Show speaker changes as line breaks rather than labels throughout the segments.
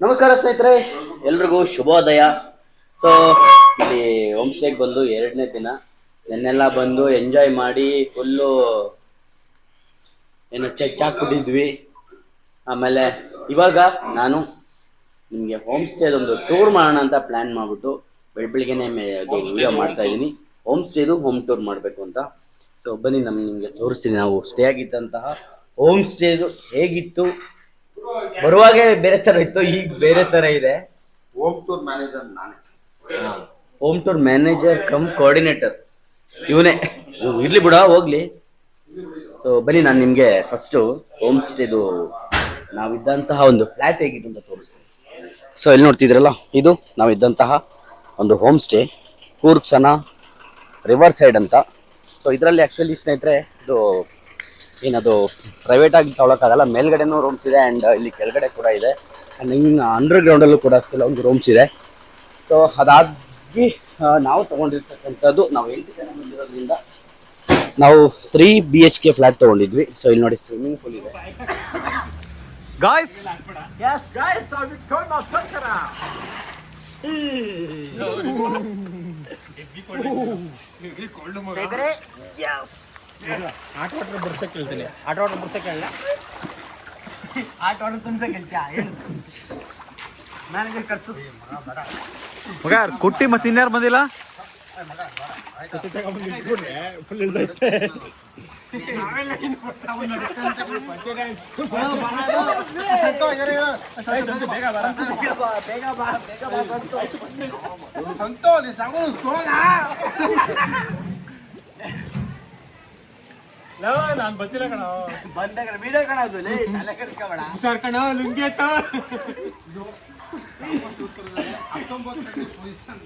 ನಮಸ್ಕಾರ ಸ್ನೇಹಿತರೆ ಎಲ್ರಿಗೂ ಶುಭೋದಯ. ಸೊ ಇಲ್ಲಿ ಹೋಮ್ ಸ್ಟೇಗೆ ಬಂದು ಎರಡನೇ ದಿನ. ನೆನ್ನೆಲ್ಲ ಬಂದು ಎಂಜಾಯ್ ಮಾಡಿ ಫುಲ್ಲು ಏನು ಚೆಕ್ ಹಾಕ್ಬಿಟ್ಟಿದ್ವಿ ಆಮೇಲೆ ಇವಾಗ ನಾನು ನಿಮಗೆ ಹೋಮ್ ಸ್ಟೇದೊಂದು ಟೂರ್ ಮಾಡೋಣ ಅಂತ ಪ್ಲ್ಯಾನ್ ಮಾಡಿಬಿಟ್ಟು ಬೆಳಿ ಬೆಳಿಗ್ಗೆನೆ ಮೇ- ವಿಡಿಯೋ ಮಾಡ್ತಾ ಇದ್ದೀನಿ ಹೋಮ್ ಸ್ಟೇದು ಹೋಮ್ ಟೂರ್ ಮಾಡಬೇಕು ಅಂತ. ಸೊ ಬನ್ನಿ ನಮ್ಮ ನಿಮಗೆ ತೋರಿಸ್ತೀನಿ. ನಾವು ಸ್ಟೇ ಆಗಿದ್ದಂತಹ ಹೋಮ್ ಸ್ಟೇದು ಹೇಗಿತ್ತು? ಬರುವಾಗೆ ಬೇರೆ ತರ ಇತ್ತು ಈಗ ಬೇರೆ ತರ ಇದೆ.
ಹೋಮ್ ಟೂರ್ ಮ್ಯಾನೇಜರ್ ನಾನೇ.
Home tour manager cum coordinator ಇವನೇ. ಇರ್ಲಿ ಬಿಡ ಹೋಗ್ಲಿ. ಸೊ ಬನ್ನಿ ನಾನು ನಿಮಗೆ ಫಸ್ಟು ಹೋಮ್ ಸ್ಟೇದು ನಾವಿದ್ದಂತಹ ಒಂದು ಫ್ಲಾಟ್ ಹೇಗಿತ್ತು ಅಂತ ತೋರಿಸ್ತೀನಿ. ಸೊ ಇಲ್ಲಿ ನೋಡ್ತಿದ್ರಲ್ಲ ಇದು ನಾವಿದ್ದಂತಹ ಒಂದು ಹೋಮ್ ಸ್ಟೇ ಕೂರ್ಗ್ಸನ ರಿವರ್ ಸೈಡ್ ಅಂತ. ಸೊ ಇದರಲ್ಲಿ ಆ್ಯಕ್ಚುಲಿ ಸ್ನೇಹಿತರೆ ಇದು ಏನದು ಪ್ರೈವೇಟ್ ಆಗಿ ತೊಗೊಳಕ್ಕಾಗಲ್ಲ ಮೇಲ್ಗಡೆನೂ ರೂಮ್ಸ್ ಇದೆ ಆ್ಯಂಡ್ ಇಲ್ಲಿ ಕೆಳಗಡೆ ಕೂಡ ಇದೆ. ಆ್ಯಂಡ್ ಇನ್ನು ಅಂಡರ್ ಗ್ರೌಂಡಲ್ಲೂ ಕೂಡ ಕೆಲವೊಂದು ರೂಮ್ಸ್ ಇದೆ. ಸೊ ಅದಾಗಿ ನಾವು ತೊಗೊಂಡಿರ್ತಕ್ಕಂಥದ್ದು ನಾವು ಎಂಟು ಜನ ಬಂದಿರೋದ್ರಿಂದ ನಾವು three B H K flat ತಗೊಂಡಿದ್ವಿ. So ಇಲ್ಲಿ ನೋಡಿ ಸ್ವಿಮ್ಮಿಂಗ್ ಪೂಲ್ ಇದೆ.
Guys,
ಆಟ ಆಟ ಬರ್ಸಕ್ಕೆ ಹೇಳ್ತೀನಿ ಆಟ ಆಟ ಬರ್ಸಕ್ಕೆ ಹೇಳ ಆಟ ಆಟ ತುಂಬ್ಸಕ್ಕೆ ಹೇಳ್ತೀಯ ಹೇಳು ಮ್ಯಾನೇಜರ್ ಖರ್ಚು
ಮಗ ಕುಟ್ಟಿ ಮತ್ತೆ ಇನ್ಯಾರು ಬಂದಿಲ್ಲ?
ಫುಲ್ ಇಳ್ದೈತೆ.
ಸಂತೋ ನೀ ಸಾಗು ಸೋಲ?
ನಾನು ಬಂದಿಲ್ಲ ಕಣ?
ಬಂದಾಗ ವಿಡಿಯೋ ಕಾಣೋದು ತಲೆ ಕೆಡಿಸ್ಕೋಬೇಡ.
ಹುಷಾರ್ ಕಣ ಲುಂಗಿ
ಪೊಸಿಷನ್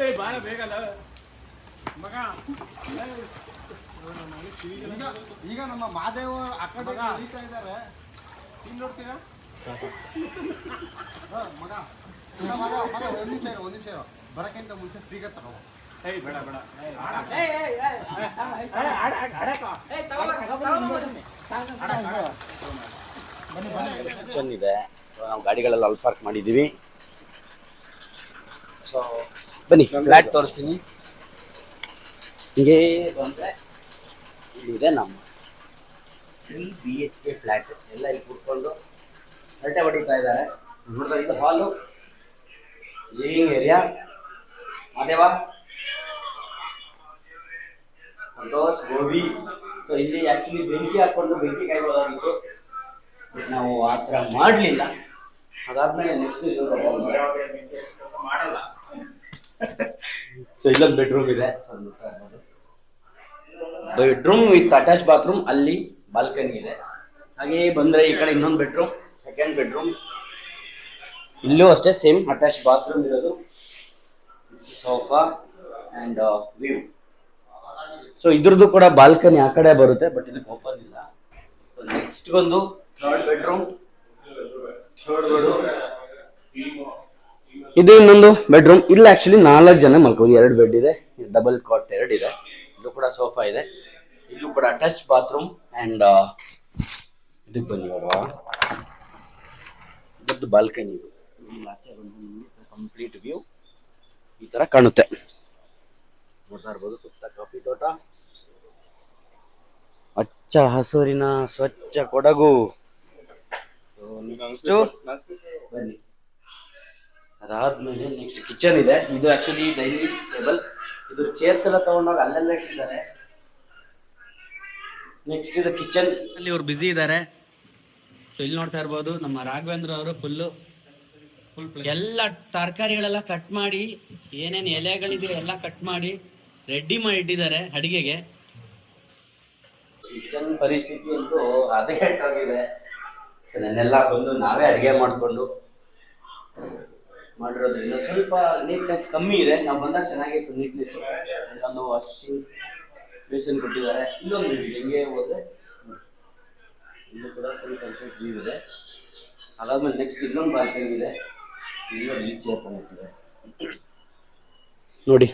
ಏ ಬಾರ ಬೇಗ ಅಲ್ಲ ಮಗ.
ಈಗ ಈಗ ನಮ್ಮ ಮಾದೇವ ಅಕ್ಕ ಕಡೆ ಇಳಿತಾ ಇದ್ದಾರೆ.
ಇಲ್ಲಿ ನೋಡ್ತೀರಾ?
ಹ, ಮಗ. ಮಗ, ಮಗ ಒಂದ್ ನಿಮಿಷ ಒಂದ್ ನಿಮಿಷ ಬರಕ್ಕಿಂತ ಮುಂಚೆ ಸ್ಪೀಕರ್ ತಗೋ.
ಏಯ್ ಬೇಡ ಬೇಡ.
ಕಿಚನ್ ಇದೆ ನಾವು ಗಾಡಿಗಳೆಲ್ಲ ಅಲ್ಲಿ ಪಾರ್ಕ್ ಮಾಡಿದ್ದೀವಿ. ಸೊ ಬನ್ನಿ ಫ್ಲ್ಯಾಟ್ ತೋರಿಸ್ತೀನಿ. ಹಿಂಗೆ ಬಂದರೆ ಇಲ್ಲಿದೆ ನಮ್ಮ three B H K flat ಎಲ್ಲ ಇಲ್ಲಿ ಕೂತ್ಕೊಂಡು ಹರಟೆ ಹೊಡಿತಾ ಇದ್ದಾರೆ. ನೋಡಿದ್ರೆ ಇದು ಹಾಲು ಲಿವಿಂಗ್ ಏರಿಯಾ ಮಾದೇವ? ಸಂತೋಷ್ ಗೋಬಿ ಸೊ ಇಲ್ಲಿ ಆ್ಯಕ್ಚುಲಿ ಬೆಂಕಿ ಹಾಕ್ಕೊಂಡು ಬೆಂಕಿ ಕಾಯ್ಬೋದಾಗಿತ್ತು? ನಾವು ಆ ಥರ ಮಾಡಲಿಲ್ಲ. ಅದಾದ್ಮೇಲೆ ನೆಕ್ಸ್ಟ್ ಇದು
ಮಾಡಲ್ಲ.
ಸೊ ಇಲ್ಲೊಂದು ಬೆಡ್ರೂಮ್ ಇದೆ. ಬೆಡ್ರೂಮ್ ವಿತ್ ಅಟ್ಯಾಚ್ ಬಾತ್ರೂಮ್ ಅಲ್ಲಿ ಬಾಲ್ಕನಿ ಇದೆ. ಹಾಗೆ ಬಂದರೆ ಈ ಕಡೆ ಇನ್ನೊಂದು ಬೆಡ್ರೂಮ್ ಸೆಕೆಂಡ್ ಬೆಡ್ರೂಮ್ ಇಲ್ಲೂ ಅಷ್ಟೇ ಸೇಮ್ ಅಟ್ಯಾಚ್ ಬಾತ್ರೂಮ್ ಇರೋದು. ಸೋಫಾ ಅಂಡ್ ವ್ಯೂ ಸೊ ಇದ್ರದ್ದು ಕೂಡ ಬಾಲ್ಕನಿ ಆ ಕಡೆ ಬರುತ್ತೆ ಬಟ್ ಇದಕ್ಕೆ ಓಪನ್ ಇಲ್ಲ. ನೆಕ್ಸ್ಟ್ ಬಂದು ಥರ್ಡ್ ಬೆಡ್ರೂಮ್ ಇದು ಇನ್ನೊಂದು ಬೆಡ್ರೂಮ್ ಇಲ್ಲ ಆಕ್ಚುಲಿ ನಾಲ್ಕು ಜನ ಮಲ್ಕೋದು. ಎರಡು ಬೆಡ್ ಇದೆ ಡಬಲ್ ಕಾಟ್ ಎರಡು ಇದೆ. ಇಲ್ಲೂ ಕೂಡ ಸೋಫಾ ಇದೆ. ಇಲ್ಲೂ ಕೂಡ ಅಟ್ಯಾಚ್ ಬಾತ್ರೂಮ್ ಅಂಡ್ ಇದಕ್ಕೆ ಬನ್ನಿ ನೋಡುವ. ಬಾಲ್ಕನಿ ಇದು. ಕಂಪ್ಲೀಟ್ ವ್ಯೂ ಈ ತರ ಕಾಣುತ್ತೆ. ನೋಡ್ತಾ ಇರ್ಬೋದು ಸುತ್ತ ಕಾಫಿ ತೋಟ. ಹಚ್ಚ ಹಸುರಿನ ಸ್ವಚ್ಛ ಕೊಡಗು. ಅದಾದ್ಮೇಲೆ ನೆಕ್ಸ್ಟ್ ಕಿಚನ್ ಇದೆ. ಇದು ಆಕ್ಚುಲಿ ಡೈನಿಂಗ್ ಟೇಬಲ್ ಇದು ಚೇರ್ಸ್ ಎಲ್ಲ ತಗೊಂಡಾಗ ಅಲ್ಲೆಲ್ಲ ಇಟ್ಟಿದ್ದಾರೆ. ನೆಕ್ಸ್ಟ್ ಇದು ಕಿಚನ್ ಅಲ್ಲಿ ಇವ್ರು ಬಿಸಿ ಇದ್ದಾರೆ. ಸೊ ಇಲ್ಲಿ ನೋಡ್ತಾ ಇರ್ಬೋದು ನಮ್ಮ ರಾಘವೇಂದ್ರ ಅವರು ಫುಲ್ಲು ಎಲ್ಲ ತರಕಾರಿಗಳೆಲ್ಲ ಕಟ್ ಮಾಡಿ ಏನೇನು ಎಲೆಗಳಿದೆಯೋ ಎಲ್ಲ ಕಟ್ ಮಾಡಿ ರೆಡಿ ಮಾಡಿ ಇಟ್ಟಿದ್ದಾರೆ ಅಡಿಗೆಗೆ. ಕಿಚನ್ ಪರಿಸ್ಥಿತಿ ಅಂತೂ ಹದಗೆಟ್ಟೋಗಿದೆ ಅದನ್ನೆಲ್ಲ ಬಂದು ನಾವೇ ಅಡುಗೆ ಮಾಡಿಕೊಂಡು ಮಾಡಿರೋದ್ರಿಂದ ಸ್ವಲ್ಪ ನೀಟ್ನೆಸ್ ಕಮ್ಮಿ ಇದೆ. ನಾವು ಬಂದಾಗ ಚೆನ್ನಾಗಿತ್ತು ನೀಟ್ನೆಸ್ ಒಂದು ವಾಷಿಂಗ್ ಬೇಸಿನ್ ಕೊಟ್ಟಿದ್ದಾರೆ. ಇನ್ನೊಂದು ಹೆಂಗೆ ಹೋದ್ರೆ ಇನ್ನೂ ಕೂಡ ಫುಲ್ ಕಂಪ್ಲೀಟ್ ವ್ಯೂ ಇದೆ. ಅದಾದ್ಮೇಲೆ ನೆಕ್ಸ್ಟ್ ಇನ್ನೊಂದು ಬಾಲ್ಕನಿ ಇದೆ. ಇಲ್ಲೂ ಇಲ್ಲಿ ಚೇರ್ ತಗೊಂಡಿದೆ ನೋಡಿ.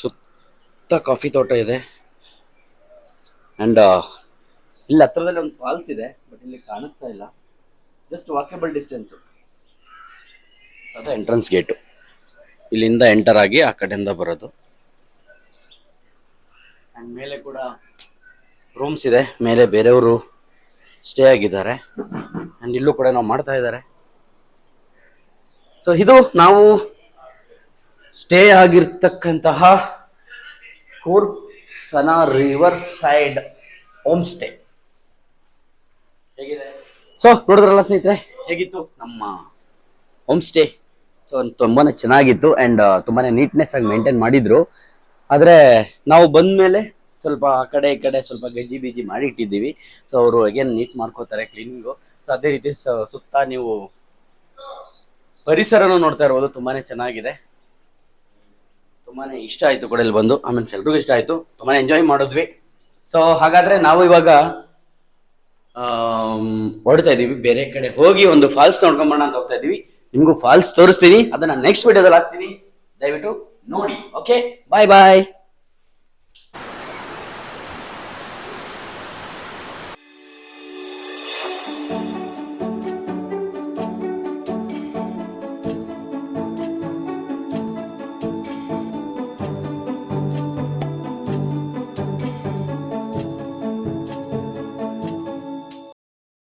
ಸುತ್ತ ಕಾಫಿ ತೋಟ ಇದೆ. ಆ್ಯಂಡ್ ಇಲ್ಲಿ ಹತ್ರದಲ್ಲಿ ಒಂದು ಫಾಲ್ಸ್ ಇದೆ ಬಟ್ ಇಲ್ಲಿ ಕಾಣಿಸ್ತಾ ಇಲ್ಲ. ಜಸ್ಟ್ ವಾಕೇಬಲ್ ಡಿಸ್ಟೆನ್ಸ್ ಅದು ಎಂಟ್ರೆನ್ಸ್ ಗೇಟು ಇಲ್ಲಿಂದ ಎಂಟರ್ ಆಗಿ ಆ ಕಡೆಯಿಂದ ಬರೋದು. ಆ್ಯಂಡ್ ಮೇಲೆ ಕೂಡ ರೂಮ್ಸ್ ಇದೆ. ಮೇಲೆ ಬೇರೆಯವರು ಸ್ಟೇ ಆಗಿದ್ದಾರೆ. ಆ್ಯಂಡ್ ಇಲ್ಲೂ ಕೂಡ ನಾವು ಮಾಡ್ತಾ ಇದ್ದಾರೆ. ಸೊ ಇದು ನಾವು stay ಆಗಿರ್ತಕ್ಕಂತಹ Coorg Sana river side home stay ಹೇಗಿದೆ? ಸೊ ನೋಡಿದ್ರಲ್ಲ ಸ್ನೇಹಿತರೆ? ಹೇಗಿತ್ತು? ನಮ್ಮ ಹೋಮ್ ಸ್ಟೇ ಸೊ ತುಂಬಾನೇ ಚೆನ್ನಾಗಿತ್ತು ಅಂಡ್ ತುಂಬಾನೇ ನೀಟ್ನೆಸ್ ಆಗಿ ಮೇಂಟೈನ್ ಮಾಡಿದ್ರು. ಆದ್ರೆ ನಾವು ಬಂದ ಮೇಲೆ ಸ್ವಲ್ಪ ಆ ಕಡೆ ಈ ಕಡೆ ಸ್ವಲ್ಪ ಗಜ್ಜಿ ಬಿಜಿ ಮಾಡಿ ಇಟ್ಟಿದ್ದೀವಿ. ಸೊ ಅವರು ಅಗೇನ್ ನೀಟ್ ಮಾಡ್ಕೋತಾರೆ ಕ್ಲೀನಿಂಗು ಸೊ ಅದೇ ರೀತಿ ಸುತ್ತ ನೀವು ಪರಿಸರನೂ ನೋಡ್ತಾ ಇರ್ಬೋದು. ತುಂಬಾನೇ ಚೆನ್ನಾಗಿದೆ. ತುಂಬಾನೇ ಇಷ್ಟ ಆಯ್ತು ಕೂಡ ಇಲ್ಲಿ ಬಂದು. ಆಮೇಲೆ ಎಲ್ರಿಗೂ ಇಷ್ಟ ಆಯ್ತು. ತುಂಬಾನೇ ಎಂಜಾಯ್ ಮಾಡಿದ್ವಿ. ಸೊ ಹಾಗಾದ್ರೆ ನಾವು ಇವಾಗ ಹೊಡ್ತಾ ಇದ್ದೀವಿ ಬೇರೆ ಕಡೆ ಹೋಗಿ ಒಂದು ಫಾಲ್ಸ್ ನೋಡ್ಕೊಂಬೋಣ ಅಂತ ಹೋಗ್ತಾ ಇದೀವಿ. ನಿಮ್ಗೂ ಫಾಲ್ಸ್ ತೋರಿಸ್ತೀನಿ. ಅದನ್ನ ನೆಕ್ಸ್ಟ್ ವಿಡಿಯೋದಲ್ಲಿ ಹಾಕ್ತೀನಿ. ದಯವಿಟ್ಟು ನೋಡಿ. ಓಕೆ ಬಾಯ್ ಬಾಯ್